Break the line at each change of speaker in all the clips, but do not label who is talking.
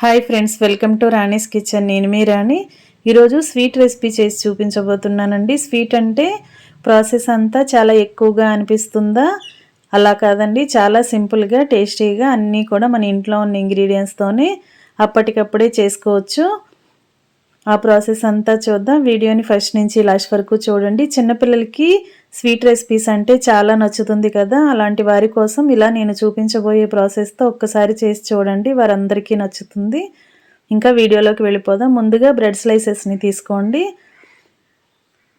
Hi friends welcome to Rani's kitchen. నేను మీ రాణి. ఈరోజు స్వీట్ రెసిపీ చేసి చూపించబోతున్నానండి. స్వీట్ అంటే ప్రాసెస్ అంతా చాలా ఎక్కువగా అనిపిస్తుందా? అలా కాదండి చాలా సింపుల్గా టేస్టీగా అన్నీ కూడా మన ఇంట్లో ఉన్న ఇంగ్రీడియంట్స్తోనే అప్పటికప్పుడే చేసుకోవచ్చు. ఆ ప్రాసెస్ అంతా చూద్దాం. వీడియోని ఫస్ట్ నుంచి లాస్ట్ వరకు చూడండి. చిన్నపిల్లలకి స్వీట్ రెసిపీస్ అంటే చాలా నచ్చుతుంది కదా. అలాంటి వారి కోసం ఇలా నేను చూపించబోయే ప్రాసెస్తో ఒక్కసారి చేసి చూడండి. వారందరికీ నచ్చుతుంది. ఇంకా వీడియోలోకి వెళ్ళిపోదాం. ముందుగా బ్రెడ్ స్లైసెస్ని తీసుకోండి.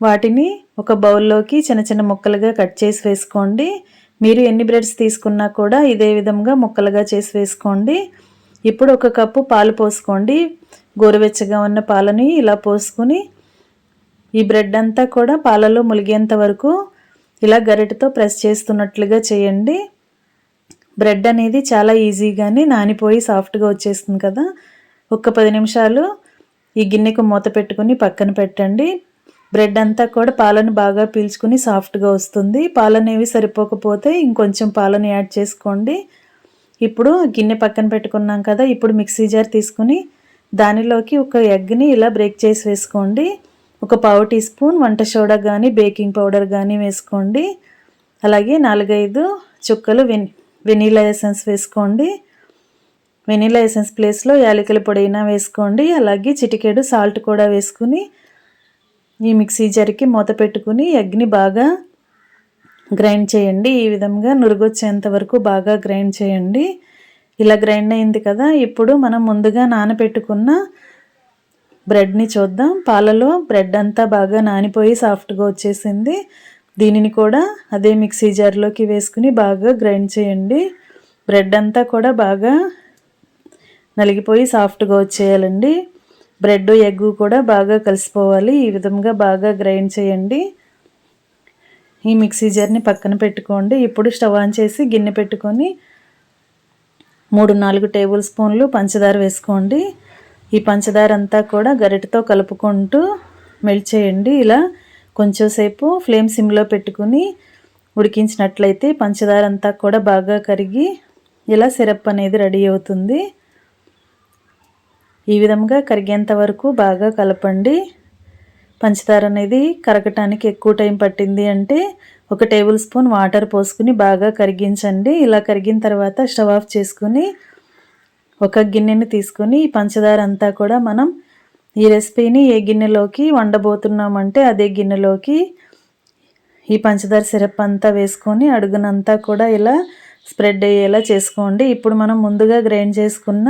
వాటిని ఒక బౌల్లోకి చిన్న చిన్న ముక్కలుగా కట్ చేసి వేసుకోండి. మీరు ఎన్ని బ్రెడ్స్ తీసుకున్నా కూడా ఇదే విధంగా ముక్కలుగా చేసి వేసుకోండి. ఇప్పుడు ఒక కప్పు పాలు పోసుకోండి. గోరువెచ్చగా ఉన్న పాలని ఇలా పోసుకుని ఈ బ్రెడ్ అంతా కూడా పాలలో ములిగేంత వరకు ఇలా గరిటతో ప్రెస్ చేస్తున్నట్లుగా చేయండి. బ్రెడ్ అనేది చాలా ఈజీగానే నానిపోయి సాఫ్ట్గా వచ్చేస్తుంది కదా. ఒక పది నిమిషాలు ఈ గిన్నెకు మూత పెట్టుకుని పక్కన పెట్టండి. బ్రెడ్ అంతా కూడా పాలను బాగా పీల్చుకుని సాఫ్ట్గా వస్తుంది. పాలనేవి సరిపోకపోతే ఇంకొంచెం పాలను యాడ్ చేసుకోండి. ఇప్పుడు గిన్నె పక్కన పెట్టుకున్నాం కదా ఇప్పుడు మిక్సీ జార్ తీసుకుని దానిలోకి ఒక ఎగ్ని ఇలా బ్రేక్ చేసి వేసుకోండి. ఒక పావు టీ స్పూన్ వంట సోడా కానీ బేకింగ్ పౌడర్ కానీ వేసుకోండి. అలాగే నాలుగైదు చుక్కలు వెన్ వెనీలా ఎసెన్స్ వేసుకోండి. వెనీలా ఎసెన్స్ ప్లేస్లో యాలకుల పొడైనా వేసుకోండి. అలాగే చిటికెడు సాల్ట్ కూడా వేసుకుని ఈ మిక్సీ జరికి మూత పెట్టుకుని ఎగ్ని బాగా గ్రైండ్ చేయండి. ఈ విధంగా నురుగొచ్చేంత వరకు బాగా గ్రైండ్ చేయండి. ఇలా గ్రైండ్ అయింది కదా ఇప్పుడు మనం ముందుగా నానబెట్టుకున్న బ్రెడ్ని చూద్దాం. పాలలో బ్రెడ్ అంతా బాగా నానిపోయి సాఫ్ట్గా వచ్చేసింది. దీనిని కూడా అదే మిక్సీ జార్లోకి వేసుకుని బాగా గ్రైండ్ చేయండి. బ్రెడ్ అంతా కూడా బాగా నలిగిపోయి సాఫ్ట్గా వచ్చేయాలండి. బ్రెడ్ ఎగ్ కూడా బాగా కలిసిపోవాలి. ఈ విధంగా బాగా గ్రైండ్ చేయండి. ఈ మిక్సీ జార్ని పక్కన పెట్టుకోండి. ఇప్పుడు స్టవ్ ఆన్ చేసి గిన్నె పెట్టుకొని మూడు నాలుగు టేబుల్ స్పూన్లు పంచదార వేసుకోండి. ఈ పంచదార అంతా కూడా గరిటతో కలుపుకుంటూ మెల్ట్ చేయండి. ఇలా కొంచెంసేపు ఫ్లేమ్ సిమ్లో పెట్టుకుని ఉడికించినట్లయితే పంచదార అంతా కూడా బాగా కరిగి ఇలా సిరప్ అనేది రెడీ అవుతుంది. ఈ విధంగా కరిగేంత వరకు బాగా కలపండి. పంచదార అనేది కరగటానికి ఎక్కువ టైం పట్టింది అంటే ఒక టేబుల్ స్పూన్ వాటర్ పోసుకుని బాగా కరిగించండి. ఇలా కరిగిన తర్వాత స్టవ్ ఆఫ్ చేసుకుని ఒక గిన్నెని తీసుకొని ఈ పంచదార అంతా కూడా మనం ఈ రెసిపీని ఏ గిన్నెలోకి వండబోతున్నామంటే అదే గిన్నెలోకి ఈ పంచదార సిరప్ అంతా వేసుకొని అడుగునంతా కూడా ఇలా స్ప్రెడ్ అయ్యేలా చేసుకోండి. ఇప్పుడు మనం ముందుగా గ్రైండ్ చేసుకున్న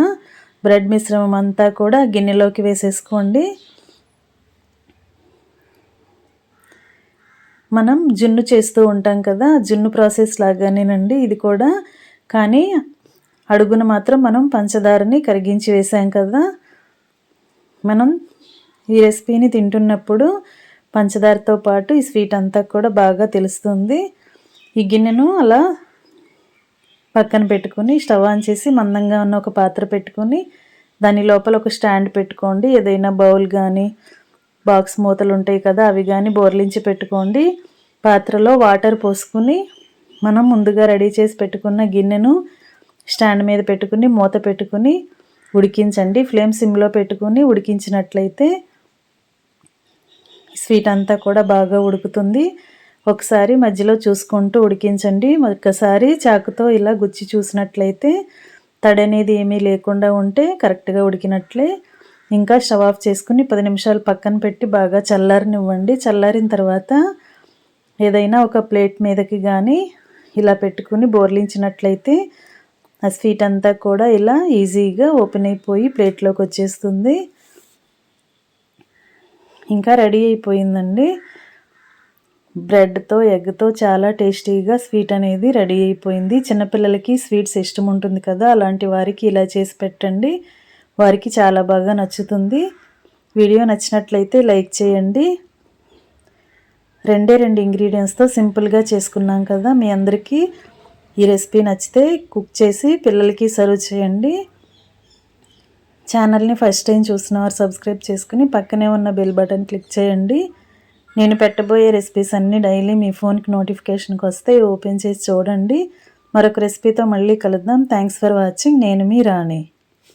బ్రెడ్ మిశ్రమం అంతా కూడా గిన్నెలోకి వేసేసుకోండి. మనం జున్ను చేస్తూ ఉంటాం కదా జున్ను ప్రాసెస్ లాగానేనండి ఇది కూడా. కానీ అడుగున మాత్రం మనం పంచదారని కరిగించి వేసాం కదా. మనం ఈ రెసిపీని తింటున్నప్పుడు పంచదారతో పాటు ఈ స్వీట్ అంతా కూడా బాగా తెలుస్తుంది. ఈ గిన్నెను అలా పక్కన పెట్టుకుని స్టవ్ ఆన్ చేసి మందంగా ఉన్న ఒక పాత్ర పెట్టుకొని దాని లోపల ఒక స్టాండ్ పెట్టుకోండి. ఏదైనా బౌల్ కానీ బాక్స్ మూతలు ఉంటాయి కదా అవి కానీ బోర్లించి పెట్టుకోండి. పాత్రలో వాటర్ పోసుకుని మనం ముందుగా రెడీ చేసి పెట్టుకున్న గిన్నెను స్టాండ్ మీద పెట్టుకుని మూత పెట్టుకుని ఉడికించండి. ఫ్లేమ్ సిమ్లో పెట్టుకుని ఉడికించినట్లయితే స్వీట్ అంతా కూడా బాగా ఉడుకుతుంది. ఒకసారి మధ్యలో చూసుకుంటూ ఉడికించండి. ఒక్కసారి చాకుతో ఇలా గుచ్చి చూసినట్లయితే తడి అనేది ఏమీ లేకుండా ఉంటే కరెక్ట్గా ఉడికినట్లే. ఇంకా స్టవ్ ఆఫ్ చేసుకుని పది నిమిషాలు పక్కన పెట్టి బాగా చల్లారనివ్వండి. చల్లారిన తర్వాత ఏదైనా ఒక ప్లేట్ మీదకి కానీ ఇలా పెట్టుకుని బోర్లించినట్లయితే ఆ స్వీట్ అంతా కూడా ఇలా ఈజీగా ఓపెన్ అయిపోయి ప్లేట్లోకి వచ్చేస్తుంది. ఇంకా రెడీ అయిపోయిందండి. బ్రెడ్తో ఎగ్తో చాలా టేస్టీగా స్వీట్ అనేది రెడీ అయిపోయింది. చిన్నపిల్లలకి స్వీట్స్ ఇష్టం ఉంటుంది కదా అలాంటి వారికి ఇలా చేసి పెట్టండి. వారికి చాలా బాగా నచ్చుతుంది. వీడియో నచ్చినట్లయితే లైక్ చేయండి. రెండే రెండు ఇంగ్రీడియంట్స్తో సింపుల్గా చేసుకున్నాం కదా మీ అందరికీ. ఈ రెసిపీ నచ్చితే కుక్ చేసి పిల్లలకి సర్వ్ చేయండి. ఛానల్ని ఫస్ట్ టైం చూసిన వారు సబ్స్క్రైబ్ చేసుకుని పక్కనే ఉన్న బెల్ బటన్ క్లిక్ చేయండి. నేను పెట్టబోయే రెసిపీస్ అన్నీ డైలీ మీ ఫోన్కి నోటిఫికేషన్కి వస్తే ఓపెన్ చేసి చూడండి. మరొక రెసిపీతో మళ్ళీ కలుద్దాం. Thanks for watching. నేను మీ రాణి.